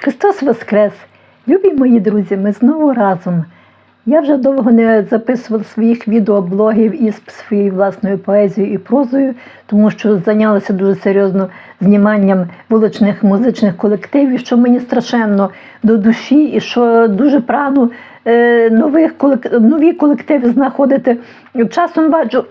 Христос Воскрес! Любі мої друзі, ми знову разом. Я вже довго не записувала своїх відеоблогів із своєю власною поезією і прозою, тому що зайнялася дуже серйозно зніманням вуличних музичних колективів, що мені страшенно до душі, і що дуже прагну е, нових нові колективи знаходити. Часом бачу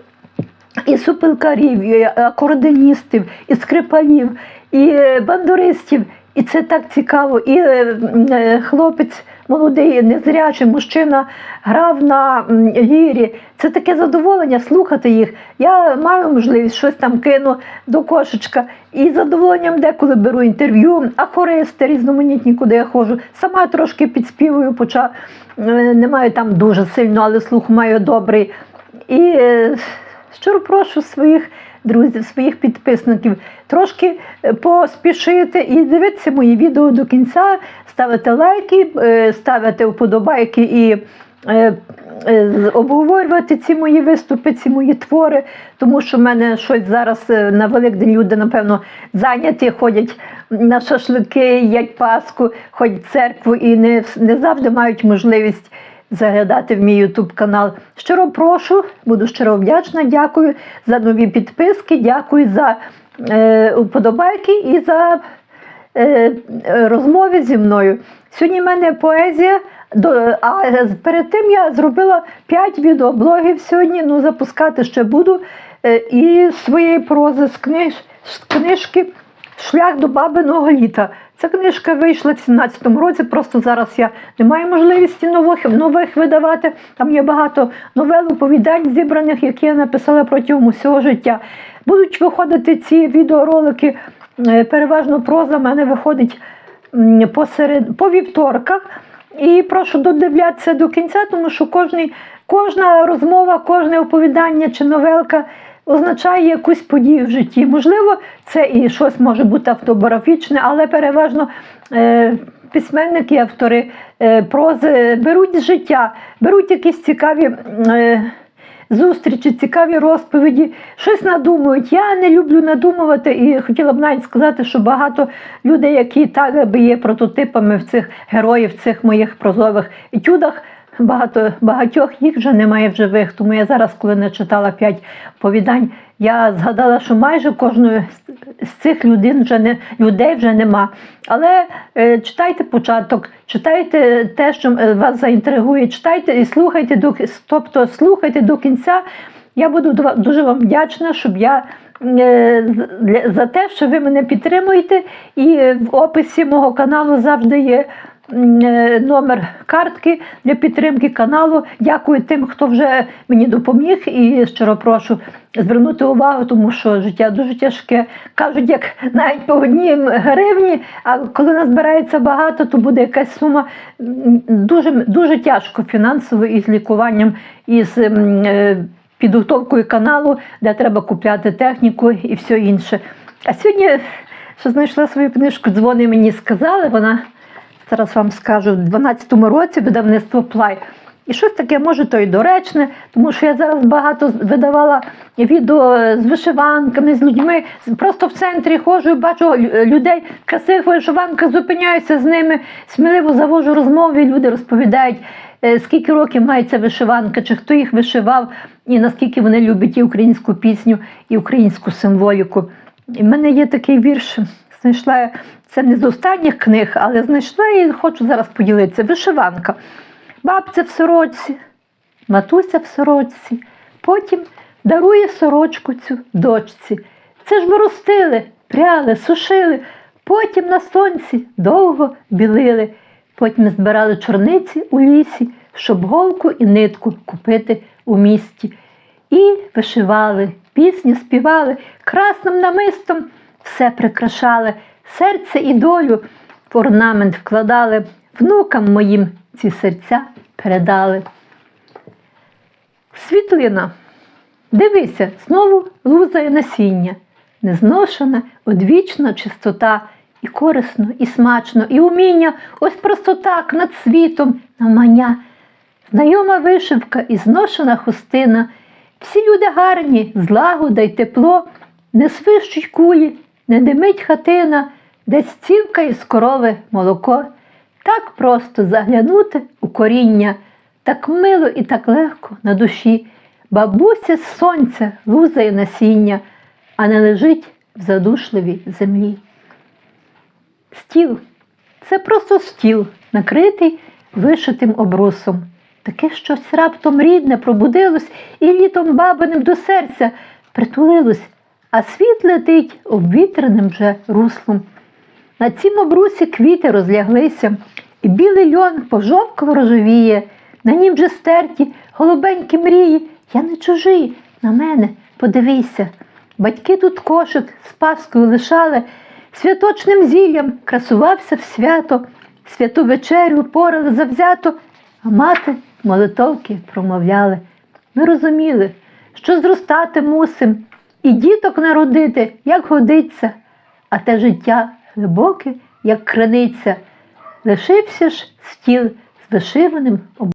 і супилкарів, і акордеоністів, і скрипалів, і бандуристів. І це так цікаво. І е, е, хлопець молодий, незрячий мужчина грав на лірі. Це таке задоволення слухати їх. Я маю можливість щось там кину до кошечка. І з задоволенням деколи беру інтерв'ю, а хористи різноманітні, куди я ходжу. Сама трошки підспівую, хоча е, не маю там дуже сильно, але слух маю добрий. І щиро прошу своїх друзів, своїх підписників. Трошки е, поспішити і дивитися мої відео до кінця, ставити лайки, е, ставити вподобайки і е, обговорювати ці мої виступи, ці мої твори, тому що в мене щось зараз на Великдень люди, напевно, зайняті, ходять на шашлики, їдять Пасху, ходять в церкву і не, не завжди мають можливість заглядати в мій Ютуб канал. Щиро прошу, буду щиро вдячна. Дякую за нові підписки, дякую за е, вподобайки і за е, розмови зі мною. Сьогодні в мене поезія. А перед тим я зробила 5 відеоблогів сьогодні. Ну, запускати ще буду. Е, і своєї прози з, книж, з книжки Шлях до бабиного літа. Ця книжка вийшла в 17-му році. Просто зараз я не маю можливості нових, нових видавати. Там є багато новел, оповідань зібраних, які я написала протягом усього життя. Будуть виходити ці відеоролики. е, Переважно проза в мене виходить посеред, по вівторках. І прошу додивлятися до кінця, тому що кожний, кожна розмова, кожне оповідання чи новелка означає якусь подію в житті. Можливо, це і щось може бути автобіографічне, але переважно е, письменники, автори е, прози беруть життя, беруть якісь цікаві. Е, Зустрічі, цікаві розповіді, щось надумують. Я не люблю надумувати і хотіла б навіть сказати, що багато людей, які так би є прототипами в цих героїв, в цих моїх прозових етюдах, багато багатьох їх вже немає в живих. Тому я зараз, коли не читала п'ять повідань, я згадала, що майже кожної з- цих людей вже не людей вже нема. Але е, читайте початок, читайте те, що е, вас заінтригує, читайте і слухайте до тобто слухайте до кінця. Я буду дуже вам вдячна, щоб я е, за те, що ви мене підтримуєте. І е, в описі мого каналу завжди є номер картки для підтримки каналу. Дякую тим, хто вже мені допоміг, і щиро прошу звернути увагу, тому що життя дуже тяжке. Кажуть, як навіть по одній гривні, а коли назбирається багато, то буде якась сума дуже, дуже тяжко фінансово і з лікуванням, і з е, підготовкою каналу, де треба купляти техніку і все інше. А сьогодні, що знайшла свою книжку, дзвони мені сказали, вона зараз вам скажу, в 12-му році видавництво Плай. І щось таке, може, то й доречне, тому що я зараз багато видавала відео з вишиванками, з людьми. Просто в центрі ходжу і бачу людей в красивих вишиванках, зупиняюся з ними, сміливо завожу розмови, і люди розповідають, е, скільки років має ця вишиванка, чи хто їх вишивав, і наскільки вони люблять і українську пісню, і українську символіку. І в мене є такий вірш, знайшла це не з останніх книг, але знайшла і хочу зараз поділитися. Вишиванка. Бабця в сорочці, матуся в сорочці, потім дарує сорочку цю дочці. Це ж ми ростили, пряли, сушили, потім на сонці довго білили, потім збирали чорниці у лісі, щоб голку і нитку купити у місті. І вишивали, пісні співали, красним намистом все прикрашали, серце і долю в орнамент вкладали, внукам моїм ці серця передали. Світлина. Дивися, знову лузає насіння, незношена, одвічна чистота, і корисно, і смачно, і уміння, ось просто так над світом намання. Знайома вишивка і зношена хустина. Всі люди гарні, злагода й тепло, не свищуть кулі, не димить хатина, десь цівка із корови молоко, так просто заглянути у коріння, так мило і так легко на душі. Бабуся з сонця лузає насіння, а не лежить в задушливій землі. Стіл це просто стіл, накритий вишитим обрусом. Таке щось раптом рідне пробудилось і літом бабиним до серця притулилось, а світ летить обвітреним вже руслом. На цім обрусі квіти розляглися, і білий льон пожовкло рожевіє, на нім вже стерті голубенькі мрії. Я не чужий, на мене подивися. Батьки тут кошик з паскою лишали, святочним зіллям красувався в свято, святу вечерю порали завзято, а мати молитовки промовляли. Ми розуміли, що зростати мусим, і діток народити, як годиться, а те життя глибоке, як криниця. Лишився ж стіл з вишиваним